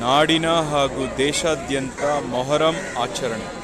ನಾಡಿನ ಹಾಗೂ ದೇಶಾದ್ಯಂತ ಮೊಹರಂ ಆಚರಣೆ.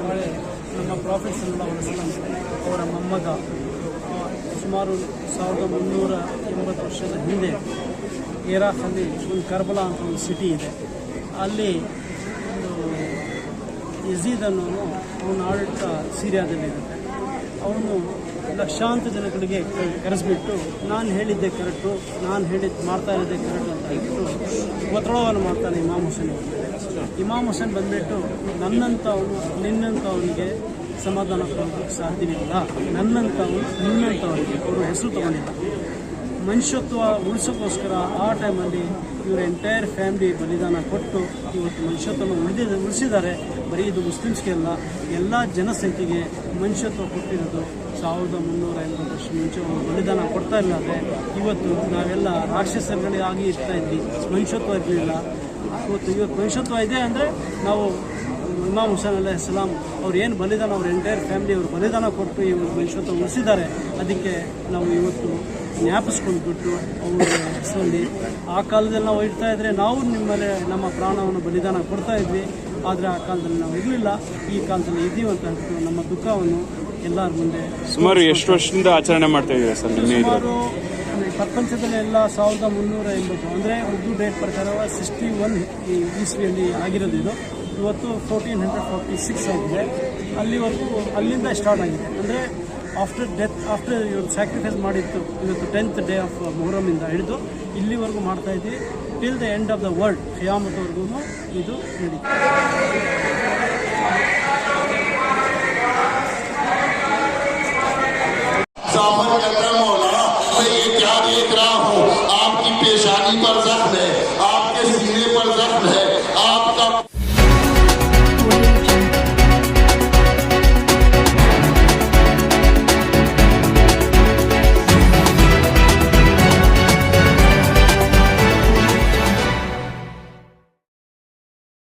ಹೊಳೆ ನಮ್ಮ ಪ್ರಾಫಿಟ್ ಸಲ್ಲಲ್ಲಾಹು ಅಲೈಹಿ ವಸಲ್ಲಂ ಅವರ ಮೊಮ್ಮಗ ಸುಮಾರು ಸಾವಿರದ ಮುನ್ನೂರ ಎಂಬತ್ತು ವರ್ಷದ ಹಿಂದೆ ಇರಾಕಲ್ಲಿ ಒಂದು ಕರ್ಬಲಾ ಅಂತ ಒಂದು ಸಿಟಿ ಇದೆ. ಅಲ್ಲಿ ಒಂದು ಯಜೀದ್ ಅನ್ನೋನು ಅವನ ಆಡಳಿತ ಸೀರಿಯಾದಲ್ಲಿದೆ ಅವನು ಲಕ್ಷಾಂತರ ಜನಗಳಿಗೆ ಕರೆಸಿಬಿಟ್ಟು, ನಾನು ಹೇಳಿದ್ದೆ ಕರೆಕ್ಟು, ನಾನು ಹೇಳಿದ್ದು ಮಾಡ್ತಾ ಇರೋದೆ ಕರೆಕ್ಟು ಅಂತ ಹೇಳ್ಬಿಟ್ಟು ಒತ್ತಡವನ್ನು ಮಾಡ್ತಾನೆ ಇಮಾಮ್ ಹುಸೇನ್. ಇಮಾಮ್ ಹುಸೇನ್ ಬಂದ್ಬಿಟ್ಟು ನನ್ನಂಥವನು ನಿನ್ನಂಥವನಿಗೆ ಸಮಾಧಾನ ಕೊಡೋದಕ್ಕೆ ಸಾಧ್ಯವಿಲ್ಲ ನನ್ನಂಥವನು ನಿನ್ನಂಥವನಿಗೆ ಅವರು ಹೆಸರು ತಗೊಂಡಿಲ್ಲ ಮನುಷ್ಯತ್ವ ಉಳಿಸೋಕ್ಕೋಸ್ಕರ ಆ ಟೈಮಲ್ಲಿ ಇವರ ಎಂಟೈರ್ ಫ್ಯಾಮಿಲಿ ಬಲಿದಾನ ಕೊಟ್ಟು ಇವತ್ತು ಮನುಷ್ಯತ್ವವನ್ನು ಉಳಿದ ಉಳಿಸಿದ್ದಾರೆ. ಬರೀ ಇದು ಮುಸ್ಲಿಮ್ಸ್ಗೆ ಅಲ್ಲ, ಎಲ್ಲ ಜನಸಂಖ್ಯೆಗೆ ಮನುಷ್ಯತ್ವ ಕೊಟ್ಟಿರೋದು ಸಾವಿರದ ಮುನ್ನೂರ ಎಂಬತ್ತು ವರ್ಷ ಮುಂಚೆ ಬಲಿದಾನ ಕೊಡ್ತಾ ಇಲ್ಲ ಅಂದರೆ ಇವತ್ತು ನಾವೆಲ್ಲ ರಾಕ್ಷಸರುಗಳಾಗಿ ಇರ್ತಾ ಇದ್ವಿ. ಮನುಷ್ಯತ್ವ ಇರಲಿಲ್ಲ. ಇವತ್ತು ಇವತ್ತು ಮನುಷ್ಯತ್ವ ಇದೆ ಅಂದರೆ ನಾವು ಇಮಾಮ್ ಹುಸೇನ್ ಅಲ್ಲ ಇಸ್ಲಾಂ ಅವ್ರು ಏನು ಬಲಿದಾನ ಅವ್ರ ಎಂಟೈರ್ ಫ್ಯಾಮಿಲಿ ಅವರು ಬಲಿದಾನ ಕೊಟ್ಟು ಇವರು ಒಂದು ಮನುಷ್ಯತ್ವ ಉಳಿಸಿದ್ದಾರೆ ಅದಕ್ಕೆ ನಾವು ಇವತ್ತು ಜ್ಞಾಪಿಸ್ಕೊಂಡು ಬಿಟ್ಟು ಅವರ ಹೆಸರಲ್ಲಿ ಆ ಕಾಲದಲ್ಲಿ ನಾವು ಇಡ್ತಾ ಇದ್ರೆ ನಾವು ನಿಮ್ಮಲ್ಲಿ ನಮ್ಮ ಪ್ರಾಣವನ್ನು ಬಲಿದಾನ ಕೊಡ್ತಾ ಇದ್ವಿ ಆದರೆ ಆ ಕಾಲದಲ್ಲಿ ನಾವು ಇರಲಿಲ್ಲ. ಈ ಕಾಲದಲ್ಲಿ ಇದ್ದೀವಿ ಅಂತ ಹೇಳ್ಬಿಟ್ಟು ನಮ್ಮ ದುಃಖವನ್ನು ಎಲ್ಲರ ಮುಂದೆ ಸುಮಾರು ಎಷ್ಟು ವರ್ಷದಿಂದ ಆಚರಣೆ ಮಾಡ್ತಾ ಇದ್ದೀರಾ ಸರ್ ಸುಮಾರು ಪ್ರಪಂಚದಲ್ಲಿ ಎಲ್ಲ ಸಾವಿರದ ಮುನ್ನೂರ ಎಂಬತ್ತು ಅಂದರೆ ಉರ್ದು ಡೇಟ್ ಪ್ರಕಾರ ಸಿಕ್ಸ್ಟಿ ಒನ್ ಇಸ್ವಿಯಲ್ಲಿ ಆಗಿರೋದು ಇದು. ಇವತ್ತು ಫೋರ್ಟೀನ್ ಹಂಡ್ರೆಡ್ ಫೋರ್ಟಿ ಸಿಕ್ಸ್ ಆಗಿದೆ. ಅಲ್ಲಿವರೆಗೂ ಅಲ್ಲಿಂದ ಸ್ಟಾರ್ಟ್ ಆಗಿದೆ. ಅಂದರೆ ಆಫ್ಟರ್ ಡೆತ್ ಆಫ್ಟರ್ ಇವರು ಸ್ಯಾಕ್ರಿಫೈಸ್ ಮಾಡಿತ್ತು ಇವತ್ತು ಟೆಂತ್ ಡೇ ಆಫ್ ಮೊಹರಮಿಂದ ಹಿಡಿದು ಇಲ್ಲಿವರೆಗೂ ಮಾಡ್ತಾ ಇದ್ದೀವಿ. Till the end of the world ಖಿಯಾಮತ್ವರೆಗೂ ಇದು नदी पर जख्म है।